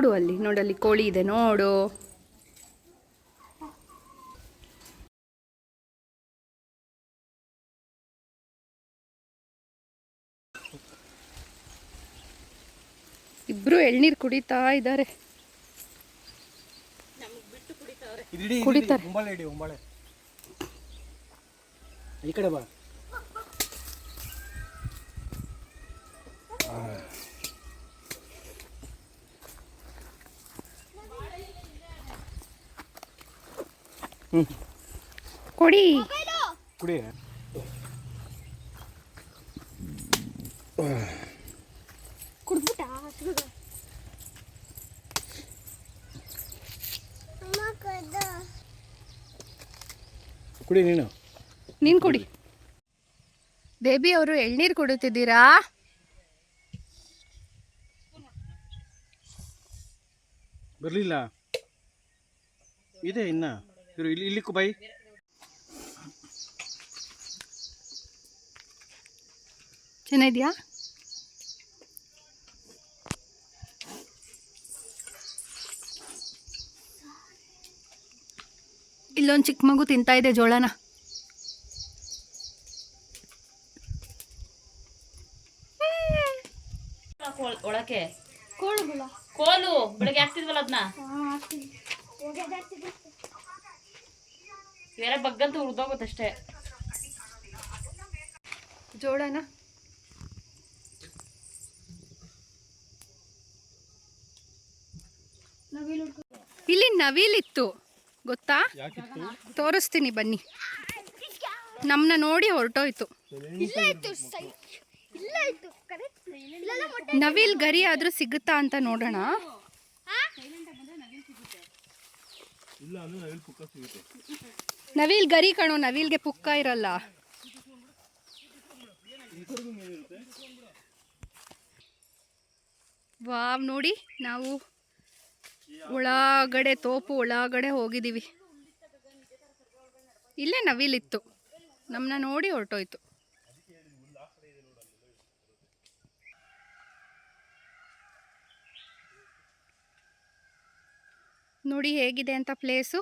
ನೋಡು ಅಲ್ಲಿ ನೋಡಲ್ಲಿ ಕೋಳಿ ಇದೆ ನೋಡು. ಇಬ್ರು ಎಳ್ನೀರು ಕುಡಿತಾ ಇದಿಡಿ ಕುಡಿತಾರೆ. ಈ ಕಡೆ ಬಾ. ಕೊಡಿ. ಕುಡಿ. ಕುಡಿ ನೀನು. ನೀನು ಕುಡಿ. ಬೇಬಿ ಅವರು ಎಳ್ನೀರು ಕುಡಿತಿದ್ದೀರಾ? ಬರಲಿಲ್ಲ. ಇದೆ ಇನ್ನ. ಇರು ಇಲ್ಲಿ ಇಲ್ಲಿಕ್ಕು ಬೈ. ಚೆನ್ನಾಗಿದ್ಯಾ? ಇಲ್ಲೊಂದು ಚಿಕ್ಕ ಮಗು ತಿಂತಾ ಇದೆ ಜೋಳನ. ಕೋಲ್- ಒಳಕ್ಕೆ. ಕೋಲು. ಬೆಳಗ್ಗೆ ಹಾಕ್ತಿದ್ವಲ್ಲ ಅದನ್ನ ಬೇರೆ ಬಗ್ಗಂತೂ ಉಳ್ದೋಗುತ್ತಷ್ಟೇ ಜೋಳನ? ಇಲ್ಲಿ ನವಿಲಿತ್ತು ಗೊತ್ತಾ? ತೋರಿಸ್ತೀನಿ ಬನ್ನಿ. ನಮ್ಮನ್ನ ನೋಡಿ ಹೊರಟೋಯ್ತು. ನವಿಲ್ ಗರಿ ಆದ್ರೂ ಸಿಗುತ್ತಾ ಅಂತ ನೋಡೋಣ. ನವಿಲ್ ಗರಿ ಕಣೋ, ನವಿಲ್ಗೆ ಪುಕ್ಕ ಇರಲ್ಲ. ವಾವ್, ನೋಡಿ, ನಾವು ಒಳಗಡೆ, ತೋಪು ಒಳಗಡೆ ಹೋಗಿದ್ದೀವಿ. ಇಲ್ಲೇ ನವಿಲಿತ್ತು ನಮ್ಮನ್ನ ನೋಡಿ ಹೊರಟೋಯ್ತು. ನೋಡಿ, ಹೇಗಿದೆ ಅಂತ ಪ್ಲೇಸು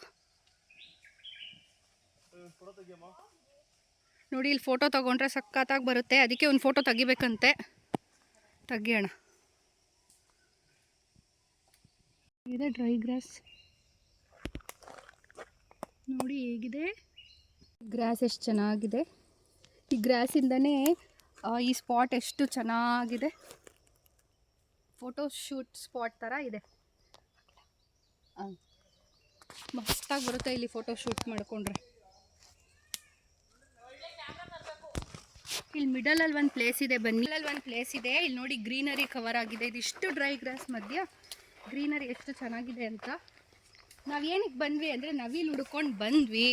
ನೋಡಿ, ಇಲ್ಲಿ ಫೋಟೋ ತಗೊಂಡ್ರೆ ಸಖತ್ತಾಗಿ ಬರುತ್ತೆ. ಅದಕ್ಕೆ ಒಂದು ಫೋಟೋ ತೆಗಿಬೇಕಂತೆ. ತೆಗಿಯೋಣ. ಇದೆ ಡ್ರೈ ಗ್ರಾಸ್ ನೋಡಿ, ಹೇಗಿದೆ? ಗ್ರಾಸ್ ಎಷ್ಟು ಚೆನ್ನಾಗಿದೆ. ಈ ಗ್ರಾಸಿಂದನೇ ಈ ಸ್ಪಾಟ್ ಎಷ್ಟು ಚೆನ್ನಾಗಿದೆ. ಫೋಟೋ ಶೂಟ್ ಸ್ಪಾಟ್ ಥರ ಇದೆ. ಮಸ್ತಾಗಿ ಬರುತ್ತೆ ಇಲ್ಲಿ ಫೋಟೋ ಶೂಟ್ ಮಾಡಿಕೊಂಡ್ರೆ. ಇಲ್ಲಿ ಮಿಡಲ್ ಅಲ್ಲಿ ಒಂದು ಪ್ಲೇಸ್ ಇದೆ ಬನ್ನಿ. ಅಲ್ಲಿ ಒಂದು ಪ್ಲೇಸ್ ಇದೆ. ಇಲ್ಲಿ ನೋಡಿ ಗ್ರೀನರಿ ಕವರ್ ಆಗಿದೆ. ಇದಿಷ್ಟು ಡ್ರೈ ಗ್ರಾಸ್ ಮಧ್ಯ. ಗ್ರೀನರಿ ಎಷ್ಟು ಚೆನ್ನಾಗಿದೆ ಅಂತ. ನಾವೇನಕ್ಕೆ ಬಂದ್ವಿ ಅಂದರೆ ನವಿಲ್ ಹುಡ್ಕೊಂಡು ಬಂದ್ವಿ.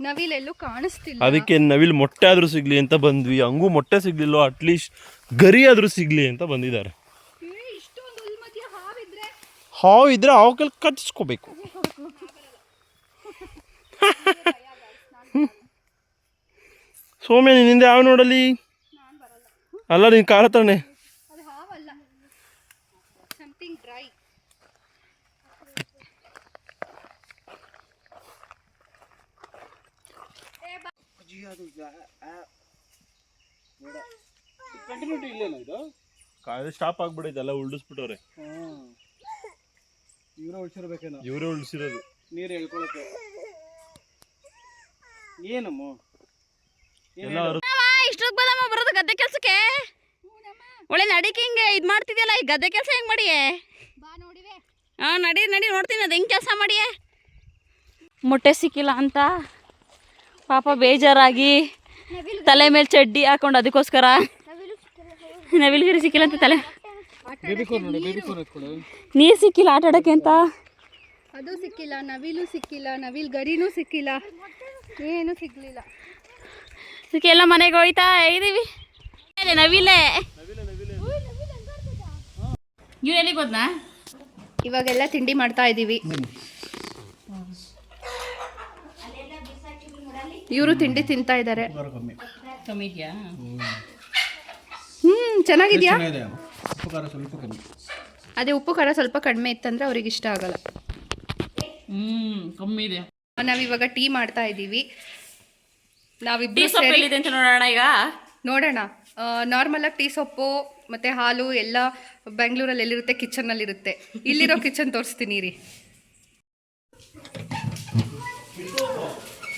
ನವಿಲೆಲ್ಲೂ ಕಾಣಿಸ್ತಿಲ್ಲ. ಅದಕ್ಕೆ ನವಿಲ್ ಮೊಟ್ಟೆ ಆದ್ರೂ ಸಿಗ್ಲಿ ಅಂತ ಬಂದ್ವಿ. ಹಂಗೂ ಮೊಟ್ಟೆ ಸಿಗ್ಲಿಲ್ಲ ಅಟ್ಲೀಸ್ಟ್ ಗರಿ ಆದ್ರೂ ಸಿಗ್ಲಿ ಅಂತ ಬಂದಿದ್ದಾರೆ. ಹಾವು ಇದ್ರೆ ಹಾವು ಕಲ್ ಕಚ್ಚಿಸ್ಕೋಬೇಕು ಸೋಮ್ಯ ನಿನ್ನಿಂದ ಯಾವ ನೋಡಲಿ. ಅಲ್ಲ ನೀನು ಕಾರ ತಾನೆ ಸ್ಟಾಪ್ ಆಗ್ಬಿಡೈತೆ ಎಲ್ಲ ಉಳಿಸ್ಬಿಟ್ಟವ್ರೆ ಹಾಂ ಇವರೇ ಉಳ್ಸಿರ್ಬೇಕೇನೋ ಇವರೇ ಉಳಿಸಿರೋದು ನೀರು ಹೇಳ್ಕೊಳಕ್ಕೆ. ಏನಮ್ಮ? ಇಷ್ಟೊತ್ತು ಬದಮ್ಮ ಬರೋದು ಗದ್ದೆ ಕೆಲ್ಸಕ್ಕೆ. ಒಳ್ಳೆ ನಡಿಕೆ ಹಿಂಗೆ ಇದು ಮಾಡ್ತಿದ್ಯಲ್ಲ ಈ ಗದ್ದೆ ಕೆಲಸ ಹೆಂಗೆ ಮಾಡಿಯೇ? ಬಾ ನೋಡಿವೆ. ಹಾಂ ನಡಿ ನಡಿ ನೋಡ್ತೀನಿ ಅದು ಹೆಂಗೆ ಕೆಲಸ ಮಾಡಿಯೇ? ಮೊಟ್ಟೆ ಸಿಕ್ಕಿಲ್ಲ ಅಂತ ಪಾಪ ಬೇಜಾರಾಗಿ ತಲೆ ಮೇಲೆ ಚಡ್ಡಿ ಹಾಕೊಂಡು ಅದಕ್ಕೋಸ್ಕರ ನವಿಲು ಗಿರಿ ಸಿಕ್ಕಿಲ್ಲ ಅಂತ ತಲೆ ಬೇಬಿ ಕೋರ್ ನೋಡಿ ಬೇಬಿ ಕೋರ್ ಎತ್ಕೊಡು ನೀರು ಸಿಕ್ಕಿಲ್ಲ ಆಟ ಆಡೋಕ್ಕೆ ಅಂತ? ಅದು ಸಿಕ್ಕಿಲ್ಲ ನವಿಲು ಸಿಕ್ಕಿಲ್ಲ ನವಿಲ್ ಗರಿನೂ ಸಿಕ್ಕಿಲ್ಲ. ಏನೂ ಸಿಗ್ಲಿಲ್ಲ. ಅದಕ್ಕೆ ಎಲ್ಲ ಮನೆಗೆ ಹೋಯ್ತಾ ಇದೀವಿ. ಏನೇ ನವಿಲೆ? ಇವ್ರು ಎಲ್ಲಿಗೆ ಹೋದ್ನಾ? ಇವಾಗೆಲ್ಲ ತಿಂಡಿ ಮಾಡ್ತಾ ಇದ್ದೀವಿ ಇವರು ತಿಂಡಿ ತಿಂತಾ ಇದ್ದಾರೆ ಹ್ಮ್ ಚೆನ್ನಾಗಿದ್ಯಾ? ಚೆನ್ನಾಗಿದೆ ಉಪ್ಪು ಖಾರ ಸ್ವಲ್ಪ ಕಮ್ಮಿ. ಅದೇ ಉಪ್ಪು ಖಾರ ಸ್ವಲ್ಪ ಕಡಿಮೆ ಇತ್ತಂದ್ರೆ ಅವ್ರಿಗೆ ಇಷ್ಟ ಆಗಲ್ಲ. ಹ್ಮ್ ಕಮ್ಮಿ ಇದೆ. ನಾವಿವಾಗ ಟೀ ಮಾಡ್ತಾ ಇದ್ದೀವಿ ಎಲ್ಲಿದೆ ಅಂತ ನೋಡೋಣ ಈಗ? ನೋಡೋಣ. ನಾರ್ಮಲಾಗಿ ಟೀ ಸೊಪ್ಪು ಮತ್ತೆ ಹಾಲು ಎಲ್ಲ ಬೆಂಗಳೂರಲ್ಲಿ ಎಲ್ಲಿರುತ್ತೆ? ಇರುತ್ತೆ ಇಲ್ಲಿರೋ ಕಿಚನ್ ತೋರಿಸ್ತೀನಿ ರೀ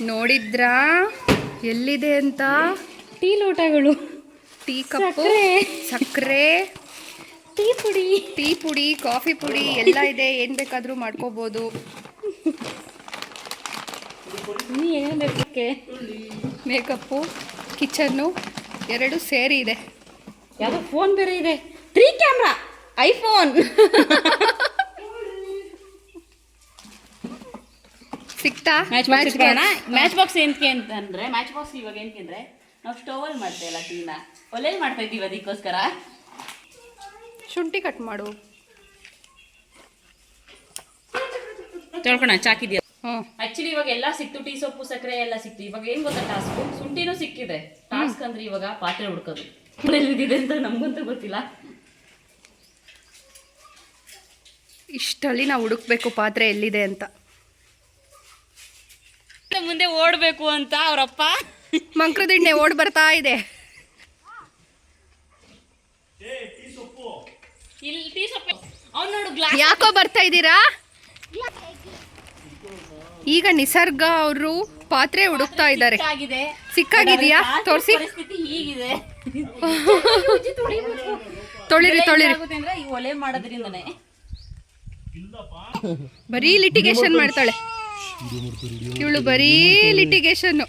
ನೋಡಿದ್ರಾ? ಎಲ್ಲಿದೆ ಅಂತ? ಟೀ ಲೋಟಗಳು. ಟೀ ಕಪ್ಪು ಸಕ್ಕರೆ ಟೀ ಪುಡಿ. ಟೀ ಪುಡಿ ಕಾಫಿ ಪುಡಿ ಎಲ್ಲ ಇದೆ. ಏನು ಬೇಕಾದರೂ ಮಾಡ್ಕೋಬೋದು. ನೀ ಏನೇನು ಬೇಕಕ್ಕೆ ಮೇಕಪ್ಪು ಕಿಚನ್ನು ಎರಡು ಸೇರಿ ಇದೆ. ಯಾವುದೋ ಫೋನ್ ಬೇರೆ ಇದೆ. ತ್ರೀ ಕ್ಯಾಮ್ರಾ ಐಫೋನ್ ಸಿಕ್ತಾ ಮ್ಯಾಚ್ ಬಾಕ್ಸ್ ಮ್ಯಾಚ್ ಬಾಕ್ಸ್ ಏನಕ್ಕೆ ಅಂತಂದ್ರೆ ಮ್ಯಾಚ್ ಬಾಕ್ಸ್ ಇವಾಗ ಏನಕ್ಕೆ ಅಂದ್ರೆ ನಾವು ಸ್ಟೋವಲ್ಲಿ ಮಾಡ್ತೇವಲ್ಲ ಟೀನ ಒಲೆಯಲ್ಲಿ ಮಾಡ್ತಾ ಇದ್ದೀವಿ ಅದಕ್ಕೋಸ್ಕರ. ಶುಂಠಿ ಕಟ್ ಮಾಡು. ತೊಳ್ಕೊಣ ಚಾಕಿದ್ಯಾ? ಆಕ್ಚುಲಿ ಇವಾಗ ಎಲ್ಲಾ ಸಿಕ್ತು. ಟೀ ಸೊಪ್ಪು ಸಕ್ಕರೆ ಎಲ್ಲ ಸಿಕ್ತು. ಇವಾಗ ಏನ್ ಗೊತ್ತಾ ಟಾಸ್ಕ್ ಶುಂಠಿನೂ ಸಿಕ್ಕಿದೆ. ಟಾಸ್ಕ್ ಅಂದ್ರೆ ಇವಾಗ ಪಾತ್ರೆ ಹುಡ್ಕೋದು ಎಲ್ಲಿದೆ ಅಂತ ನಮ್ಗಂತೂ ಗೊತ್ತಿಲ್ಲ. ಇಷ್ಟಲ್ಲಿ ನಾವು ಹುಡುಕ್ಬೇಕು ಪಾತ್ರೆ ಎಲ್ಲಿದೆ ಅಂತ. ಮುಂದೆ ಓಡ್ಬೇಕು ಅಂತ ಅವರಪ್ಪ. ಮಂಕ್ರದಿಂಡೆ ಓಡ್ ಬರ್ತಾ ಇದೆ. ಯಾಕೋ ಬರ್ತಾ ಇದ್ದೀರಾ? ಈಗ ನಿಸರ್ಗ ಅವರು ಪಾತ್ರೆ ಹುಡುಕ್ತಾ ಇದ್ದಾರೆ. ಸಿಕ್ಕಾಗಿದೆಯಾ? ಸಿಕ್ಕಾಗಿದ್ಯಾ ತೋರಿಸಿ. ಪರಿಸ್ಥಿತಿ ಹೀಗಿದೆ. ತೊಳಿರಿ ತೊಳಿರಿ. ಆಗುತ್ತೆ ಅಂದ್ರೆ ಈ ಒಲೆ ಮಾಡೋದ್ರಿಂದನೇ. ಬರೀ ಲಿಟಿಗೇಷನ್ ಮಾಡ್ತಾಳೆ. ಇವಳು ಬರೀ ಲಿಟಿಗೇಷನ್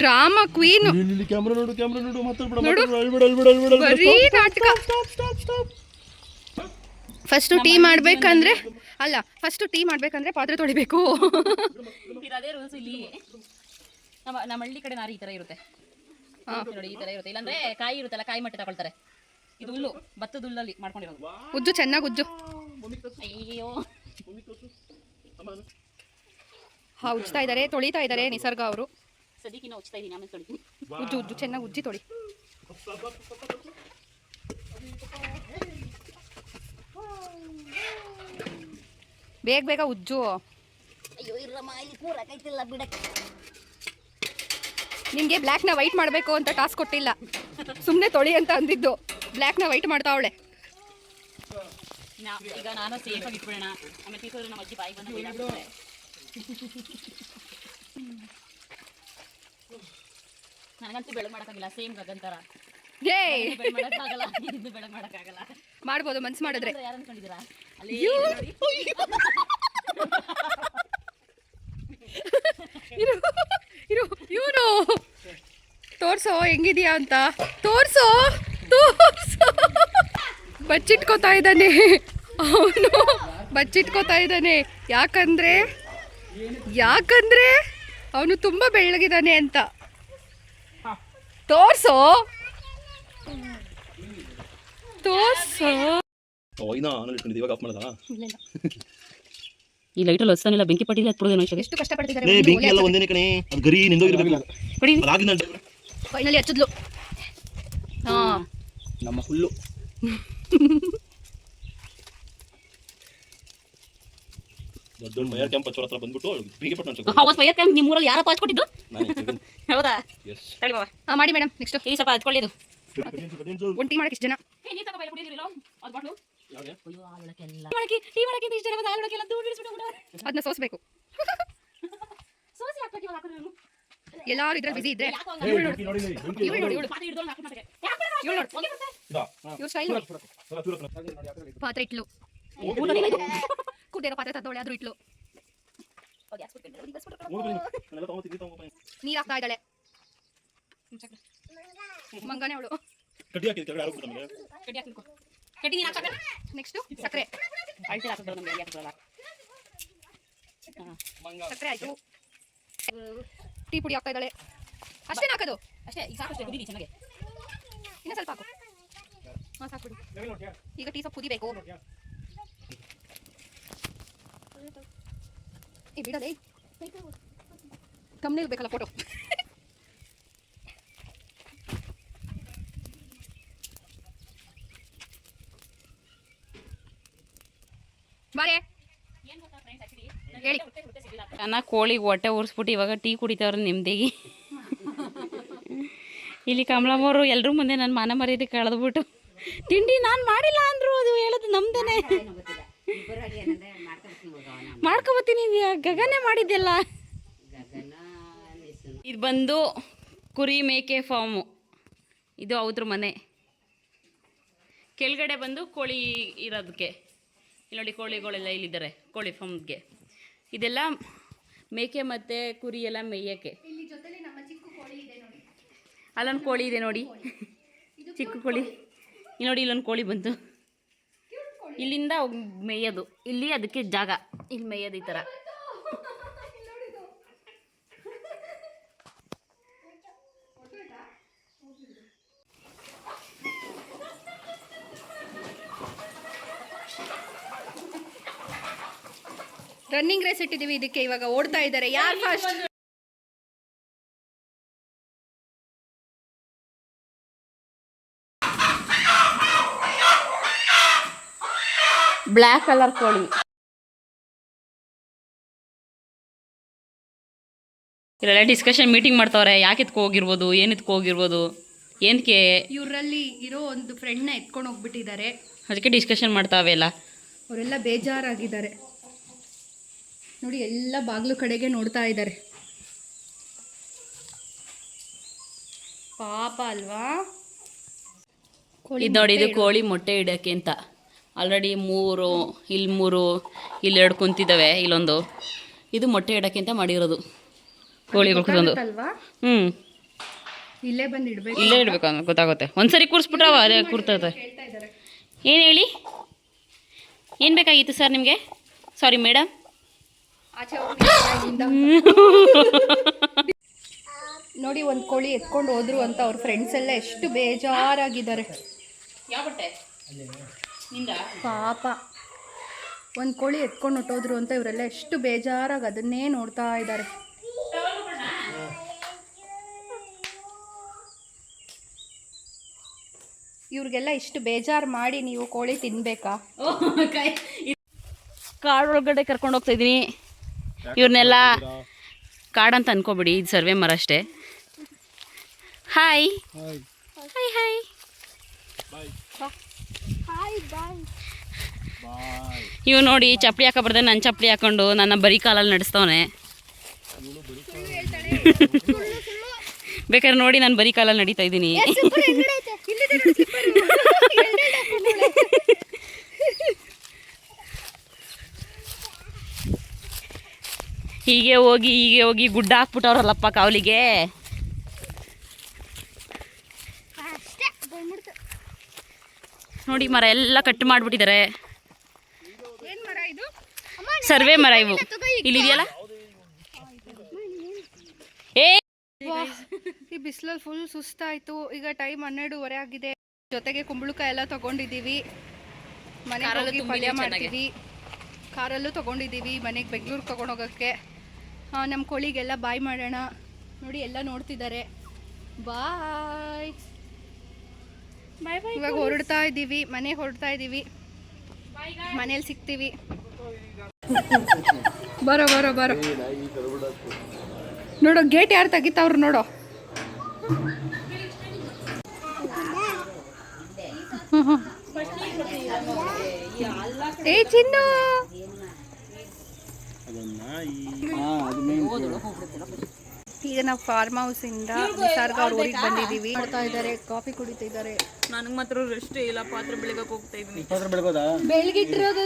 ಡ್ರಾಮಾ ಕ್ವೀನ್ ಕ್ಯಾಮ್ರಾ ನೋಡು ಕ್ಯಾಮ್ರಾ ನೋಡು ಮಾತಾಡ್ಬೇಡ ನೋಡು. ಅಳ್ಬೇಡ ಅಳ್ಬೇಡ ಅಳ್ಬೇಡ ಬರೀ ನಾಟಕ. ಫಸ್ಟ್ ಟೀ ಮಾಡ್ಬೇಕಂದ್ರೆ ಅಲ್ಲ ಫಸ್ಟ್ ಟೀ ಮಾಡ್ಬೇಕಂದ್ರೆ ಪಾತ್ರೆ ತೊಳಿಬೇಕು. ಇರೋದೇ ರೂಲ್ಸ್ ಇಲ್ಲಿ. ನಮ್ಮ ನಮ್ಮ ಹಳ್ಳಿ ಕಡೆ ನಾರಿ ಈ ತರ ಇರುತ್ತೆ. ನೋಡಿ ಈ ತರ ಇರುತ್ತೆ. ಇಲ್ಲಾಂದ್ರೆ ಕಾಯಿ ಇರುತ್ತಲ್ಲ ಕಾಯಿ ಮಟ್ಟೆ ತಗೊಳ್ತಾರೆ. ಇದು ಹುಲ್ಲು ಭತ್ತದ ಹುಲ್ಲಲ್ಲಿ ಮಾಡ್ಕೊಂಡಿರೋದು ಉಜ್ಜು ಚೆನ್ನಾಗಿ ಉಜ್ಜು. ಅಯ್ಯೋ ಹಾ ಉಜ್ತಾ ಇದ್ದಾರೆ ತೊಳಿತಾ ಇದ್ದಾರೆ ನಿಸರ್ಗ ಅವರು. ಸದ್ಯಕ್ಕೆ ಉಚ್ತಾ ಇದ್ದೀನಿ ಆಮೇಲೆ ತೊಳಿತೀನಿ. ಉಜ್ಜು ಉಜ್ಜು ಚೆನ್ನಾಗಿ ಉಜ್ಜಿ ತೊಳಿ. ಬೇಗ ಬೇಗ ಉಜ್ಜು. ಅಯ್ಯೋ ಇರಮ್ಮ ಇಲ್ಲಿ ಕೂರಕೈತಿಲ್ಲ ಬಿಡಕ್ಕೆ. ನಿಮಗೆ ಬ್ಲ್ಯಾಕ್ನ ವೈಟ್ ಮಾಡಬೇಕು ಅಂತ ಟಾಸ್ಕ್ ಕೊಟ್ಟಿಲ್ಲ. ಸುಮ್ಮನೆ ತೊಳಿ ಅಂತ ಅಂದಿದ್ದು. ಬ್ಲ್ಯಾಕ್ನ ವೈಟ್ ಮಾಡ್ತಾವಳೆ ನಾ- ಈಗ ನಾನು ಸೇಫ್ ಆಗಿ ಇಟ್ಬಿಡೋಣ. ಆಮೇಲೆ ತೀರ್ಕೊಂಡ್ರೆ ನಮ್ಮ ಅಜ್ಜಿ ಬಾಯಿ ಬಂದು ಬೈದಾಕ್ಬಿಡ್ತಾರೆ. ನನಗಂತೂ ಬೆಳಗ್ಗೆ ಮಾಡೋಕ್ಕಾಗಿಲ್ಲ ಸೇಮ್ ಗಗನ್ ಥರ ಏ ಮಾಡ್ಬೋದು ಮನ್ಸು ಮಾಡಿದ್ರೆ. ಇವನು. ತೋರ್ಸೋ ಹೆಂಗಿದ್ಯಾ ಅಂತ. ತೋರ್ಸೋ ತೋರ್ಸೋ. ಬಚ್ಚಿಟ್ಕೋತಾ ಇದ್ದಾನೆ. ಅವನು ಬಚ್ಚಿಟ್ಕೋತಾ ಇದ್ದಾನೆ. ಯಾಕಂದ್ರೆ ಯಾಕಂದ್ರೆ ಅವನು ತುಂಬ ಬೆಳ್ಳಗಿದ್ದಾನೆ ಅಂತ. ತೋರ್ಸೋ. ತೋರ್ಸೋ. ಇನ್ನ ಆನಲ್ಲಿ ಇಟ್ಕೊಂಡಿದ್ದೆ ಇವಾಗ ಆಫ್ ಮಾಡದ? ಈ ಲೈಟಲ್ಲಿ ಹೊಸ್ತಾನಿಲ್ಲ ಬೆಂಕಿ ಪಟ್ಟಿಲ್ಲ ಹತ್ಬಿಡೋದೇನೋ ಇಷ್ಟೊತ್ತಿಗೆ ಎಷ್ಟು ಕಷ್ಟಪಡ್ತಿದ್ದಾರೆ ಒಂದು ಬೆಂಕಿ ಎಲ್ಲ ಒಂದೇನೆ ಕಣೆ ಅದು ಗರಿ ನಿಂದೋಗಿರ್ಬೇಕು ಕೊಡಿ. ಅದಾಗಿನ ಫೈನಲಿ ಹಚ್ಚಿದ್ಲು. ಹಾ. ನಮ್ಮ ಹುಲ್ಲು. ದೊಡ್ಡ ಮೈಯರ್ ಕ್ಯಾಂಪ್ ಹಚ್ಚೋರ ಹತ್ರ ಬಂದ್ಬಿಟ್ಟು ಬೆಂಕಿ ಪಟ್ಟು ಹಂಚೋದು ಅವತ್ತು ಫೈರ್ ಕ್ಯಾಂಪ್ ನಿಮ್ಮ ಊರಲ್ಲಿ ಯಾರಪ್ಪ ಹಚ್ಕೊಟ್ಟಿದ್ದು ಹೌದಾ? ಎಸ್ ತಳಿ ಬಾಬಾ ಹಾ ಮಾಡಿ ಮೇಡಮ್ ನೆಕ್ಸ್ಟ್ ಈ ಸ್ವಲ್ಪ ಹಚ್ಕೊಳ್ಳಿದು ಒಂದು ಟೀ ಮಾಡಕ್ಕೆ ಇಷ್ಟು ಜನ ಅದನ್ನ ಸೋಸ್ಬೇಕು. ಎಲ್ಲಾರು ಇದ್ರಲ್ಲಿ ಬಿಸಿ ಇದ್ರೆ ಯಾಕೋ ಇವಳು ನೋಡಿ ಇವಳು ನೋಡಿ ಇವಳು ಪಾತ್ರೆ ಹಿಡ್ದೋಳು ಹಾಕ್ಬಿಟ್ಟು ಇವಳು ನೋಡಿ. ಹೋಗಿ ಸ್ಟೈಲ್ ಪಾತ್ರೆ ಇಟ್ಲು. ಕುಡಿಯೋ ಪಾತ್ರೆ ತದ್ದೋಳೆ ಆದ್ರೂ ಇಟ್ಲು. ನೀರ್ ಹಾಕ್ತಾ ಇದ್ದಾಳೆ. ಮಂಗನೇ ಅವಳು. ಕಟ್ಟಿ ಹಾಕಿದ್ ಕೆಳಗಡೆ ಹಾಕ್ಬಿಟ್ಟು ನಮಗೆ. ಕಟ್ಟಿ ಹಾಕ್ಲಿಕ್ಕೋ. ಕಡ್ಡಿ ನೀನು ಹಾಕಲ್ಲ ನೆಕ್ಸ್ಟ್ ಸಕ್ಕರೆ. ಅಳ್ತಿ ಹಾಕಿದ್ರು ನಮಗೆ ಹಾಕಿದ್ರಲ್ಲ ಸಕ್ಕರೆ ಆಯ್ತು. ಟೀ ಪುಡಿ ಹಾಕ್ತಾ ಇದ್ದಾಳೆ. ಅಷ್ಟೇ ಹಾಕೋದು? ಅಷ್ಟೇ ಈಗ ಸಾಕಷ್ಟೇ ಕುದೀರಿ ಚೆನ್ನಾಗಿ. ಇನ್ನೂ ಸ್ವಲ್ಪ ಹಾಕು. ಹಾಂ ಸಾಕು ಬಿಡು. ಈಗ ಟೀ ಸ್ವಲ್ಪ ಕುದಿಬೇಕು. ಏ ಬಿಡಲೇ ಕಮ್ಮಿ ಇರ್ಬೇಕಲ್ಲ ಫೋಟೋ ಅನ್ನ ಕೋಳಿಗೆ ಹೊಟ್ಟೆ ಉರಿಸ್ಬಿಟ್ಟು ಇವಾಗ ಟೀ ಕುಡಿತಾವ್ರೆ ನೆಮ್ಮದಿಗೆ ಇಲ್ಲಿ ಕಮಲಮ್ಮವರು ಎಲ್ಲರೂ ಮುಂದೆ ನನ್ನ ಮನೆ ಮರ್ಯಾದೆ ಕಳೆದ್ಬಿಟ್ಟು, ತಿಂಡಿ ನಾನು ಮಾಡಿಲ್ಲ ಅಂದರು, ಅದು ಹೇಳೋದು ನಮ್ದೇನೆ. ಮಾಡ್ಕೊಬತ್ತೀನಿ, ಗಗನೇ ಮಾಡಿದ್ದೆಲ್ಲ ಇದು ಬಂದು ಕುರಿ ಮೇಕೆ ಫಾರ್ಮು. ಇದು ಅವ್ರ ಮನೆ. ಕೆಳಗಡೆ ಬಂದು ಕೋಳಿ ಇರೋದಕ್ಕೆ ಇಲ್ಲಿ ನೋಡಿ ಕೋಳಿಗಳೆಲ್ಲ ಇಲ್ಲಿದ್ದಾರೆ, ಕೋಳಿ ಫಾರ್ಮ್ಗೆ. ಇದೆಲ್ಲ ಮೇಕೆ ಮತ್ತು ಕುರಿ ಎಲ್ಲ ಮೇಯಕ್ಕೆ. ಅಲ್ಲೊಂದು ಕೋಳಿ ಇದೆ ನೋಡಿ. ಚಿಕ್ಕ ಕೋಳಿ. ನೋಡಿ ಇಲ್ಲೊಂದು ಕೋಳಿ ಬಂತು. ಇಲ್ಲಿಂದ ಮೇಯೋದು. ಇಲ್ಲಿ ಅದಕ್ಕೆ ಜಾಗ. ಇಲ್ಲಿ ಮೇಯೋದು ಈ ಥರ ರನ್ನಿಂಗ್ ರೇಸ್ ಇಟ್ಟಿದೀವಿ ಇದಕ್ಕೆ ಇವಾಗ ಓಡ್ತಾ ಇದ್ದಾರೆ. ಯಾರು ಫಾಸ್ಟ್ ಬ್ಲ್ಯಾಕ್ ಕಲರ್ ಕೋಳಿ. ಇಲ್ಲೆಲ್ಲ ಡಿಸ್ಕಷನ್ ಮೀಟಿಂಗ್ ಮಾಡ್ತಾವ್ರೆ. ಯಾಕೆ ಎತ್ಕೊ ಹೋಗಿರ್ಬೋದು? ಏನು ಎತ್ಕೊ ಹೋಗಿರ್ಬೋದು? ಏನಕ್ಕೆ ಇವರಲ್ಲಿ ಇರೋ ಒಂದು ಫ್ರೆಂಡ್ನ ಎತ್ಕೊಂಡು ಹೋಗ್ಬಿಟ್ಟಿದ್ದಾರೆ. ಅದಕ್ಕೆ ಡಿಸ್ಕಷನ್ ಮಾಡ್ತಾವೆ ಎಲ್ಲ. ಅವರೆಲ್ಲ ಬೇಜಾರಾಗಿದ್ದಾರೆ. ನೋಡಿ ಎಲ್ಲ ಬಾಗಿಲು ಕಡೆಗೆ ನೋಡ್ತಾ ಇದ್ದಾರೆ. ಪಾಪ ಅಲ್ವಾ? ಇದು ನೋಡಿ ಇದು ಕೋಳಿ ಮೊಟ್ಟೆ ಇಡಕ್ಕೆ ಅಂತ. ಆಲ್ರೆಡಿ ಮೂರು ಇಲ್ಲಿ ಮೂರು ಇಲ್ಲಿ ಎರಡು ಕುಂತಿದ್ದಾವೆ ಇಲ್ಲೊಂದು. ಇದು ಮೊಟ್ಟೆ ಇಡಕ್ಕೆ ಅಂತ ಮಾಡಿರೋದು. ಕೋಳಿ ಹ್ಞೂ ಇಲ್ಲೇ ಬಂದು ಇಡ್ಬೇಕು. ಇಲ್ಲೇ ಇಡಬೇಕು ಅಂತ ಗೊತ್ತಾಗುತ್ತೆ. ಒಂದ್ಸರಿ ಕೂರಿಸ್ಬಿಟ್ರವ ಅದೇ ಕೂರ್ತದೆ. ಏನು ಹೇಳಿ? ಏನು ಬೇಕಾಗಿತ್ತು ಸರ್ ನಿಮಗೆ? Sorry madam. ನೋಡಿ ಒಂದು ಕೋಳಿ ಎತ್ಕೊಂಡು ಹೋದ್ರು ಅಂತ ಅವ್ರ ಫ್ರೆಂಡ್ಸ್ ಎಲ್ಲ ಎಷ್ಟು ಬೇಜಾರಾಗಿದ್ದಾರೆ. ಪಾಪ. ಒಂದು ಕೋಳಿ ಎತ್ಕೊಂಡು ಹೊಟ್ಟೋದ್ರು ಅಂತ ಇವರೆಲ್ಲ ಎಷ್ಟು ಬೇಜಾರಾಗಿ ಅದನ್ನೇ ನೋಡ್ತಾ ಇದ್ದಾರೆ. ಇವ್ರಿಗೆಲ್ಲ ಇಷ್ಟು ಬೇಜಾರು ಮಾಡಿ ನೀವು ಕೋಳಿ ತಿನ್ಬೇಕಾ? ಕಾಡೊಳಗಡೆ ಕರ್ಕೊಂಡು ಹೋಗ್ತಾ ಇದ್ದೀನಿ. ಇವ್ರನ್ನೆಲ್ಲ ಕಾಡಂತ ಅನ್ಕೋಬಿಡಿ ಇದು ಸರ್ವೆ ಮರ ಅಷ್ಟೇ. ಹಾಯ್ ಹಾಯ್ ಹಾಯ್ ಇವ್ ನೋಡಿ ಚಪ್ಪಲಿ ಹಾಕ ಬರ್ದೆ ನನ್ನ ಚಪ್ಪಲಿ ಹಾಕೊಂಡು ನನ್ನ ಬರೀ ಕಾಲಲ್ಲಿ ನಡೆಸ್ತವನೆ. ಬೇಕಾದ್ರೆ ನೋಡಿ ನಾನು ಬರೀ ಕಾಲಲ್ಲಿ ನಡೀತಾ ಇದ್ದೀನಿ. ಹೀಗೆ ಹೋಗಿ ಹೀಗೆ ಹೋಗಿ ಗುಡ್ಡ ಹಾಕ್ಬಿಟ್ಟವ್ರಲ್ಲಪ್ಪ ಕಾವಲಿಗೆ. ನೋಡಿ ಮರ ಎಲ್ಲ ಕಟ್ ಮಾಡ್ಬಿಟ್ಟಿದ್ದಾರೆ ಸರ್ವೆ ಮರ ಇವು. ಇಲ್ಲಿದೆಯಲ್ಲ? ಏ! ಈ ಬಿಸಿಲಲ್ಲಿ ಫುಲ್ ಸುಸ್ತಾಯ್ತು. ಈಗ ಟೈಮ್ ಹನ್ನೆರಡೂವರೆ ಆಗಿದೆ. ಜೊತೆಗೆ ಕುಂಬಳಕಾಯಿ ಎಲ್ಲ ತಗೊಂಡಿದ್ದೀವಿ. ಮನೆ ಪಲ್ಯ. ಮಾಡ್ತೀವಿ. ಕಾರಲ್ಲೂ ತಗೊಂಡಿದ್ದೀವಿ ಮನೆಗೆ ಬೆಂಗಳೂರು ತಗೊಂಡೋಗೋಕ್ಕೆ ನಮ್ಮ ಕೋಳಿಗೆಲ್ಲ ಬಾಯ್ ಮಾಡೋಣ. ನೋಡಿ ಎಲ್ಲ ನೋಡ್ತಿದ್ದಾರೆ. ಬಾಯ್. ಬಾಯ್ ಬಾಯ್ ಇವಾಗ ಹೊರಡ್ತಾ ಇದ್ದೀವಿ ಮನೆಗೆ ಹೊರಡ್ತಾ ಇದ್ದೀವಿ ಮನೇಲಿ ಸಿಗ್ತೀವಿ. ಬರೋ ಬರೋ ಬರೋ. ನೋಡೋ ಗೇಟ್ ಯಾರು ತೆಗಿತಾವ್ರು ನೋಡೋ. ಏ ಚಿನ್ನು. ಈಗ ನಾವು ಫಾರ್ಮ್ ಹೌಸ್ ಇಂದ ನಿಸರ್ಗ ಅವ್ರ ಊರಿಗೆ ಬಂದಿದ್ದೀವಿ. ನೋಡ್ತಾ ಇದ್ದಾರೆ ಕಾಫಿ ಕುಡಿತಾ ಇದ್ದಾರೆ ನನಗೆ ಮಾತ್ರ ರೆಸ್ಟ್ ಇಲ್ಲ ಪಾತ್ರ ಬೆಳಗಕ್ಕೆ ಹೋಗ್ತಾ ಇದೀನಿ. ಪಾತ್ರ ಬೆಳಗೋದಾ? ಬೆಳಗಿಟ್ಟಿರೋದು.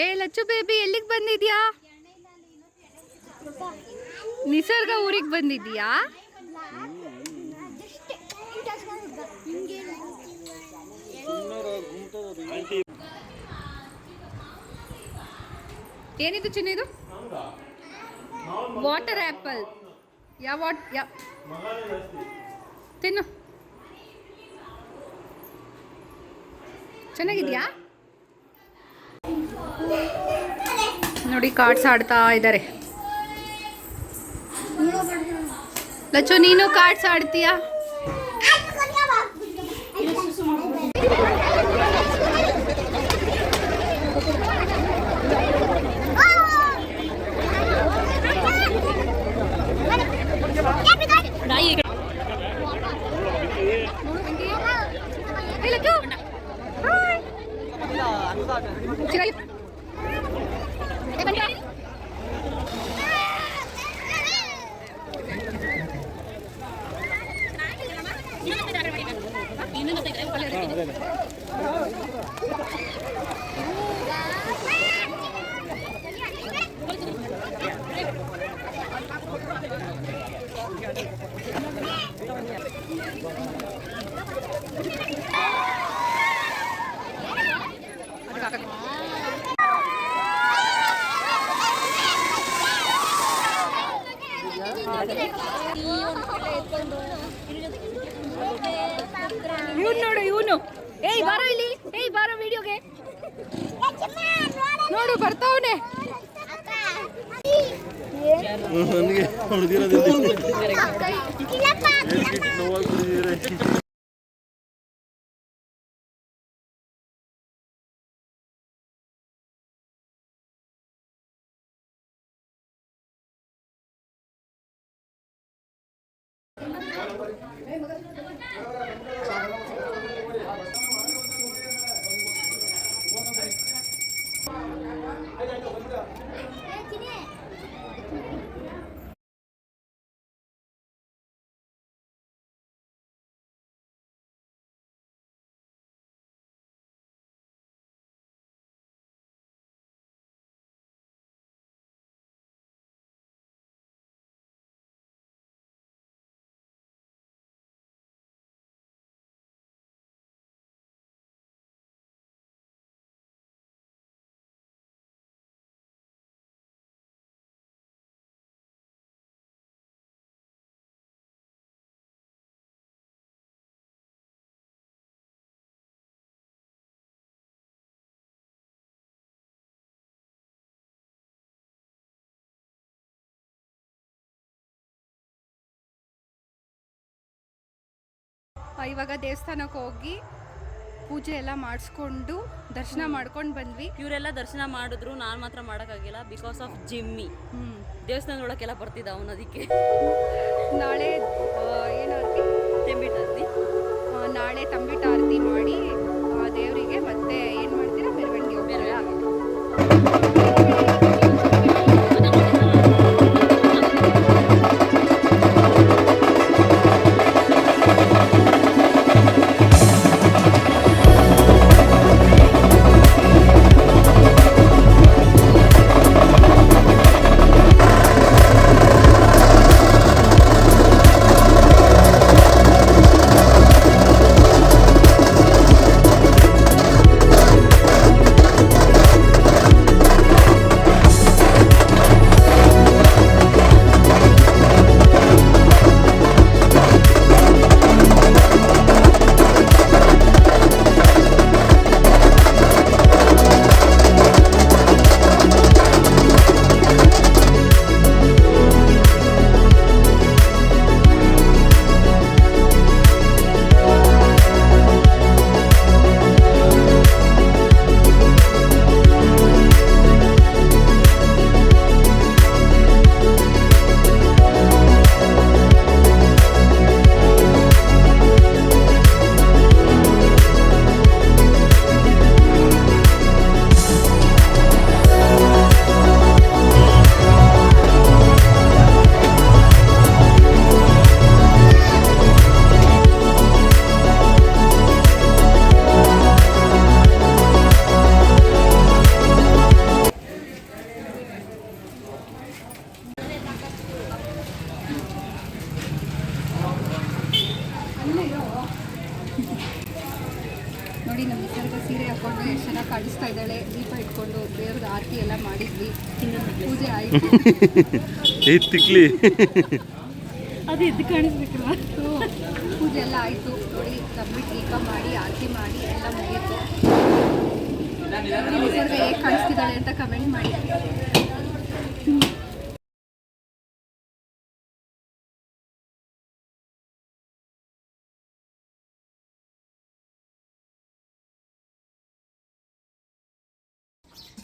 ಏ ಲಚ್ಚು ಬೇಬಿ ಎಲ್ಲಿಗೆ ಬಂದಿದ್ಯಾ? ನಿಸರ್ಗ ಊರಿಗೆ ಬಂದಿದ್ಯಾ? ಏನಿದು ಚಿನ್ನ ಇದು? ವಾಟರ್ ಆ್ಯಪಲ್ ಯಾವ ವಾಟ್ ಯಾ ತಿನ್ನು. ಚೆನ್ನಾಗಿದ್ಯಾ? ನೋಡಿ ಕಾರ್ಡ್ಸ್ ಆಡ್ತಾ ಇದ್ದಾರೆ ಲಚ್ಚು, ನೀನು ಕಾರ್ಡ್ಸ್ ಆಡ್ತೀಯಾ? ಇವನು ನೋಡು ಇವನು. ಏಯ್ ಬಾರೋ ಇಲ್ಲಿ. ಏಯ್ ಬಾರೋ ವಿಡಿಯೋಗೆ. ನೋಡು ಬರ್ತಾವನೆ ನನಗೆ ಆ, Yeah. ಇವಾಗ ದೇವಸ್ಥಾನಕ್ಕೆ ಹೋಗಿ ಪೂಜೆ ಎಲ್ಲ ಮಾಡಿಸ್ಕೊಂಡು ದರ್ಶನ ಮಾಡ್ಕೊಂಡು ಬಂದ್ವಿ. ಇವರೆಲ್ಲ ದರ್ಶನ ಮಾಡಿದ್ರು ನಾನು ಮಾತ್ರ ಮಾಡೋಕ್ಕಾಗಿಲ್ಲ ಬಿಕಾಸ್ ಆಫ್ ಜಿಮ್ಮಿ ದೇವಸ್ಥಾನ ನೋಡೋಕ್ಕೆಲ್ಲ ಬರ್ತಿದ್ದ ಅವನು ಅದಕ್ಕೆ. ನಾಳೆ ಏನಾರ್ತಿ ತಂಬಿಟಾರ್ತಿ ನಾಳೆ ತಂಬಿಟ ಆರತಿ ಮಾಡಿ ಆ, ದೇವರಿಗೆ ಮತ್ತೆ ಏನು ಮಾಡ್ತೀರಾ ಮೆರವಣಿಗೆ ಹೋಗ್ತೀರಾ? ಏ ತಿಕ್ಲಿ. ಅದು ಎದ್ದು ಕಾಣಿಸ್ಬೇಕಲ್ಲ ಪೂಜೆ ಎಲ್ಲ ಆಯಿತು. ನೋಡಿ ತಂಬಿಟ್ಟು ದೀಪ ಮಾಡಿ ಆರತಿ ಮಾಡಿ ಎಲ್ಲ ಮುಗೀತು. ಹೇಗೆ ಕಾಣಿಸ್ತಿದ್ದಾಳೆ ಅಂತ ಕಮೆಂಟ್ ಮಾಡಿ.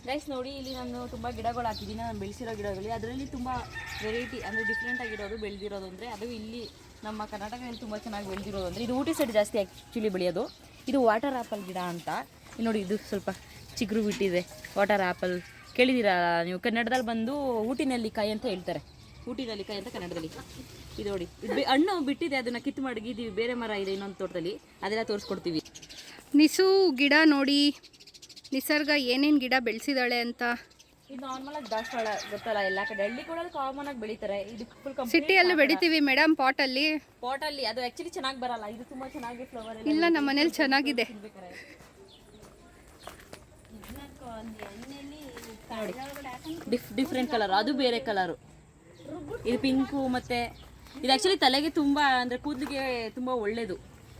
ಗೈಸ್ ನೋಡಿ, ಇಲ್ಲಿ ನಾನು ತುಂಬ ಗಿಡಗಳು ಹಾಕಿದ್ದೀನಿ. ನಾನು ಬೆಳೆಸಿರೋ ಗಿಡಗಳು ಅದರಲ್ಲಿ ತುಂಬ ವೆರೈಟಿ ಅಂದರೆ ಡಿಫ್ರೆಂಟ್ ಆಗಿರೋದು ಬೆಳೆದಿರೋದು ಅಂದರೆ, ಅದು ಇಲ್ಲಿ ನಮ್ಮ ಕರ್ನಾಟಕದಲ್ಲಿ ತುಂಬ ಚೆನ್ನಾಗಿ ಬೆಳೆದಿರೋದು ಅಂದರೆ, ಇದು ಊಟಿ ಸೈಡ್ ಜಾಸ್ತಿ ಆ್ಯಕ್ಚುಲಿ ಬೆಳೆಯೋದು. ಇದು ವಾಟರ್ ಆ್ಯಪಲ್ ಗಿಡ ಅಂತ. ನೋಡಿ, ಇದು ಸ್ವಲ್ಪ ಚಿಗುರು ಬಿಟ್ಟಿದೆ. ವಾಟರ್ ಆ್ಯಪಲ್ ಕೇಳಿದ್ದೀರಾ ನೀವು? ಕನ್ನಡದಲ್ಲಿ ಬಂದು ಊಟಿನಲ್ಲಿ ಕಾಯಿ ಅಂತ ಹೇಳ್ತಾರೆ. ಊಟಿನಲ್ಲಿ ಕಾಯಿ ಅಂತ ಕನ್ನಡದಲ್ಲಿ. ಇದು ನೋಡಿ ಹಣ್ಣು ಬಿಟ್ಟಿದೆ, ಅದನ್ನು ಕಿತ್ತು ಮಡಗಿದ್ದೀವಿ. ಬೇರೆ ಮರ ಇದೆ ಇನ್ನೊಂದು ತೋಟದಲ್ಲಿ. ಅದೆಲ್ಲ ತೋರಿಸ್ಕೊಡ್ತೀವಿ. ನಿಸು ಗಿಡ ನೋಡಿ. ನಿಸರ್ಗ ಏನೇನು ಗಿಡ ಬೆಳೆಸಿದಾಳೆ ಅಂತ? ಇದು ನಾರ್ಮಲ್ ಆಗಿ ದಾಸವಾಳ ಗೊತ್ತಲ್ಲ ಎಲ್ಲ ಕಡೆ ಹಳ್ಳಿ ಕೂಡ ಕಾಮನ್ ಆಗಿ ಬೆಳೀತಾರೆ. ಇದು ಫುಲ್ ಸಿಟಿಯಲ್ಲೂ ಬೆಳಿತೀವಿ ಮೇಡಮ್ ಪಾಟಲ್ಲಿ ಪಾಟ್ ಅಲ್ಲಿ ಅದು ಆಕ್ಚುಲಿ ಚೆನ್ನಾಗಿ ಬರಲ್ಲ. ಇದು ತುಂಬಾ ಚೆನ್ನಾಗಿ ಫ್ಲವರ್ ಇಲ್ಲ ನಮ್ಮ ಮನೇಲಿ ಚೆನ್ನಾಗಿದೆ. ನೋಡಿ ಡಿಫ್ ಡಿಫ್ರೆಂಟ್ ಕಲರ್ ಅದು ಬೇರೆ ಕಲರು ಇದು ಪಿಂಕು ಮತ್ತೆ ಇದು ಆಕ್ಚುಲಿ ತಲೆಗೆ ತುಂಬಾ ಅಂದ್ರೆ ಕೂದಲಿಗೆ ತುಂಬಾ ಒಳ್ಳೇದು.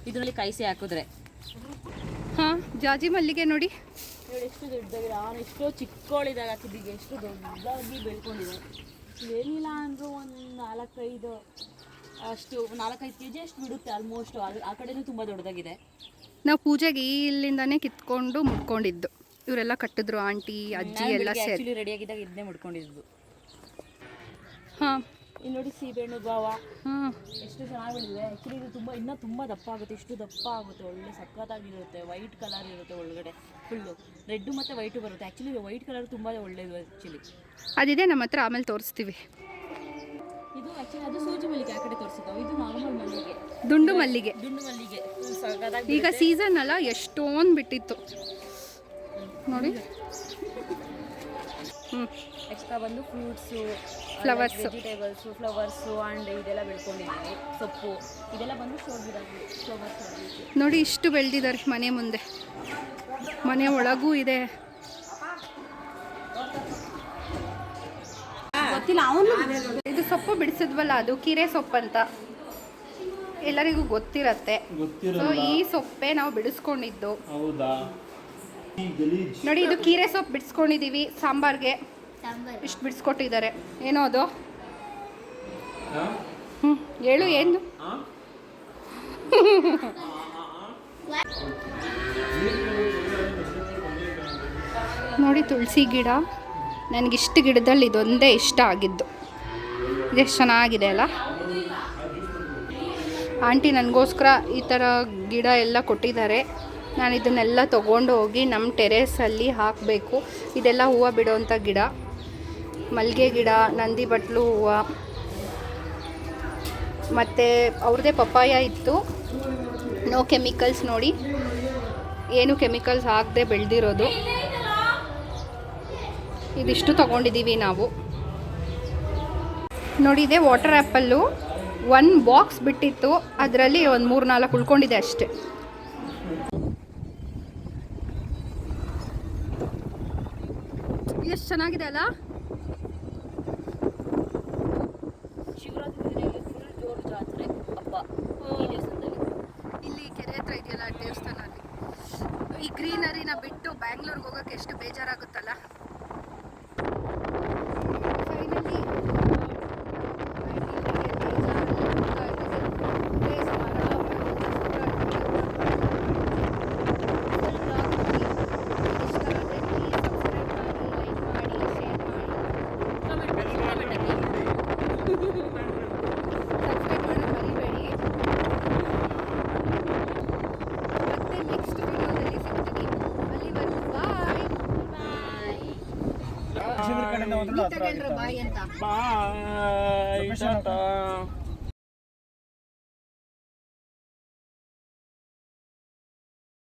ಇದರಲ್ಲಿ ಕಾಯಿಸಿ ಹಾಕಿದ್ರೆ. ಹಾ ಜಾಜಿ ಮಲ್ಲಿಗೆ ನೋಡಿ. ನೋಡಿ ಎಷ್ಟು ದೊಡ್ಡದಾಗಿದೆ. ಅವನು ಎಷ್ಟೋ ಚಿಕ್ಕವಳಿದಾಗ ಹಾಕಿದ್ದೀಗೆ ಎಷ್ಟು ದೊಡ್ಡದಾಗಿ ಬೆಳ್ಕೊಂಡಿದೆ ಏನಿಲ್ಲ ಅಂದರೂ ಒಂದು ನಾಲ್ಕೈದು ಅಷ್ಟು ನಾಲ್ಕೈದು ಕೆ ಜಿ ಅಷ್ಟು ಬಿಡುತ್ತೆ ಆಲ್ಮೋಸ್ಟ್ ಆ ಕಡೆನೂ ತುಂಬ ದೊಡ್ಡದಾಗಿದೆ. ನಾವು ಪೂಜೆಗೆ ಇಲ್ಲಿಂದಾನೇ ಕಿತ್ಕೊಂಡು ಮುಟ್ಕೊಂಡಿದ್ದು. ಇವರೆಲ್ಲ ಕಟ್ಟಿದ್ರು ಆಂಟಿ ಅಜ್ಜಿ ಎಲ್ಲ ಸೇರಿ. ರೆಡಿಯಾಗಿದ್ದಾಗ ಇದನ್ನೇ ಮುಡ್ಕೊಂಡಿದ್ದು ಹಾಂ. ಇಲ್ಲಿ ನೋಡಿ ಸೀಬೆಹಣ್ಣು ಗಾವ. ಹಾಂ ಎಷ್ಟು ಚೆನ್ನಾಗಿ ಬೆಳೆದಿದೆ ಆ್ಯಕ್ಚುಲಿ ಇದು ತುಂಬ ಇನ್ನೂ ತುಂಬ ದಪ್ಪ ಆಗುತ್ತೆ. ಇಷ್ಟು ದಪ್ಪ ಆಗುತ್ತೆ. ಒಳ್ಳೆ ಸಖತ್ತಾಗಿರುತ್ತೆ. ವೈಟ್ ಕಲರ್ ಇರುತ್ತೆ ಒಳಗಡೆ. ಫುಲ್ಲು ರೆಡ್ಡು ಮತ್ತು ವೈಟು ಬರುತ್ತೆ. ಆ್ಯಕ್ಚುಲಿ ವೈಟ್ ಕಲರ್ ತುಂಬ ಒಳ್ಳೆಯದು ಆ್ಯಕ್ಚುಲಿ ಅದಿದೆ ನಮ್ಮ ಹತ್ರ. ಆಮೇಲೆ ತೋರಿಸ್ತೀವಿ. ಇದು ಆ್ಯಕ್ಚುಲಿ ಅದು ಸೂಜಿ ಮಲ್ಲಿಗೆ ಆ ಕಡೆ ತೋರಿಸಿದ್ದಾವೆ ಇದು ನಾರ್ಮಲ್ ಮಲ್ಲಿಗೆ. ದುಂಡು ಮಲ್ಲಿಗೆ. ದುಂಡು ಮಲ್ಲಿಗೆ. ಈಗ ಸೀಸನ್ ಅಲ್ಲ ಎಷ್ಟೊಂದು ಬಿಟ್ಟಿತ್ತು. ನೋಡಿ. ಹ್ಞೂ ಎಕ್ಸ್ಟ್ರಾ ಬಂದು fruits Flowers. Vegetables flowers and ಇದೆಲ್ಲ ಬೆಳ್ಕೊಂಡಿದ್ದೀವಿ. ಸೊಪ್ಪು. ಇದೆಲ್ಲ ಬಂದು ಶೋ ಫ್ಲವರ್ಸ್ ನೋಡಿ ಇಷ್ಟು ಬೆಳೆದಿದ್ದಾರೆ ಮನೆ ಮುಂದೆ. ಮನೆ ಒಳಗೂ ಇದೆ. ಗೊತ್ತಿಲ್ಲ ಅವನು ಇದು ಸೊಪ್ಪು ಬಿಡಿಸಿದ್ವಲ್ಲ ಅದು ಕೀರೆ ಸೊಪ್ಪು ಅಂತ. ಎಲ್ಲರಿಗೂ ಗೊತ್ತಿರತ್ತೆ. ಸೊ ಈ ಸೊಪ್ಪೆ ನಾವು ಬಿಡಿಸ್ಕೊಂಡಿದ್ದು. ಹೌದಾ? ನೋಡಿ ಇದು ಕೀರೆ ಸೊಪ್ಪು ಬಿಡಿಸ್ಕೊಂಡಿದ್ದೀವಿ ಸಾಂಬಾರ್ಗೆ. ಇಷ್ಟು ಬಿಡಿಸ್ಕೊಟ್ಟಿದ್ದಾರೆ. ಏನೋ ಅದು? ಹ್ಞೂ ಹೇಳು ಏನು? ನೋಡಿ ತುಳಸಿ ಗಿಡ. ನನಗಿಷ್ಟು ಗಿಡದಲ್ಲಿ ಇದೊಂದೇ ಇಷ್ಟ ಆಗಿದ್ದು. ಇದೆಷ್ಟು ಚೆನ್ನಾಗಿದೆ ಅಲ್ಲ? ಆಂಟಿ ನನಗೋಸ್ಕರ ಈ ಥರ ಗಿಡ ಎಲ್ಲ ಕೊಟ್ಟಿದ್ದಾರೆ. ನಾನು ಇದನ್ನೆಲ್ಲ ತೊಗೊಂಡು ಹೋಗಿ ನಮ್ಮ ಟೆರೇಸಲ್ಲಿ ಹಾಕಬೇಕು. ಇದೆಲ್ಲ ಹೂವು ಬಿಡೋವಂಥ ಗಿಡ. ಮಲ್ಲಿಗೆ ಗಿಡ, ನಂದಿ ಬಟ್ಲು, ಹೂವು. ಮತ್ತು ಅವ್ರದ್ದೇ ಪಪ್ಪಾಯ ಇತ್ತು. ನೋ ಕೆಮಿಕಲ್ಸ್ ನೋಡಿ. ಏನು ಕೆಮಿಕಲ್ಸ್ ಹಾಕದೆ ಬೆಳೆದಿರೋದು. ಇದಿಷ್ಟು ತೊಗೊಂಡಿದ್ದೀವಿ ನಾವು. ನೋಡಿ, ಇದೆ ವಾಟರ್ ಆ್ಯಪಲ್ಲು ಒನ್ ಬಾಕ್ಸ್ ಬಿಟ್ಟಿತ್ತು. ಅದರಲ್ಲಿ ಒಂದು ಮೂರು ನಾಲ್ಕು ಉಳ್ಕೊಂಡಿದೆ ಅಷ್ಟೇ. ಎಷ್ಟು ಚೆನ್ನಾಗಿದೆ ಅಲ್ಲ? ಶಿವರಾತ್ರಿ ದಿನ ಜೋರು ಜಾತ್ರೆ ಹಬ್ಬ ಈ ದೇವಸ್ಥಾನದಲ್ಲಿ. ಇಲ್ಲಿ ಕೆರೆ ಹತ್ರ ಇದೆಯಲ್ಲ ದೇವಸ್ಥಾನ ಅಲ್ಲಿ? ಈ ಗ್ರೀನರಿನ ಬಿಟ್ಟು ಬ್ಯಾಂಗ್ಳೂರ್ಗೆ ಹೋಗೋಕೆ ಎಷ್ಟು ಬೇಜಾರಾಗುತ್ತಲ್ಲ Finally, ಸಬ್ಸ್ಕ್ರೈಬ್ ಮಾಡೋದು ಮರಿಬೇಡಿ ಮತ್ತೆ ನೆಕ್ಸ್ಟ್ ವಿಡಿಯೋದಲ್ಲಿ ಸಿಗ್ತೀನಿ ಅಲ್ಲಿವರೆಗೂ ಬಾಯ್ ಬಾಯ್ ಕಡೆಯಿಂದ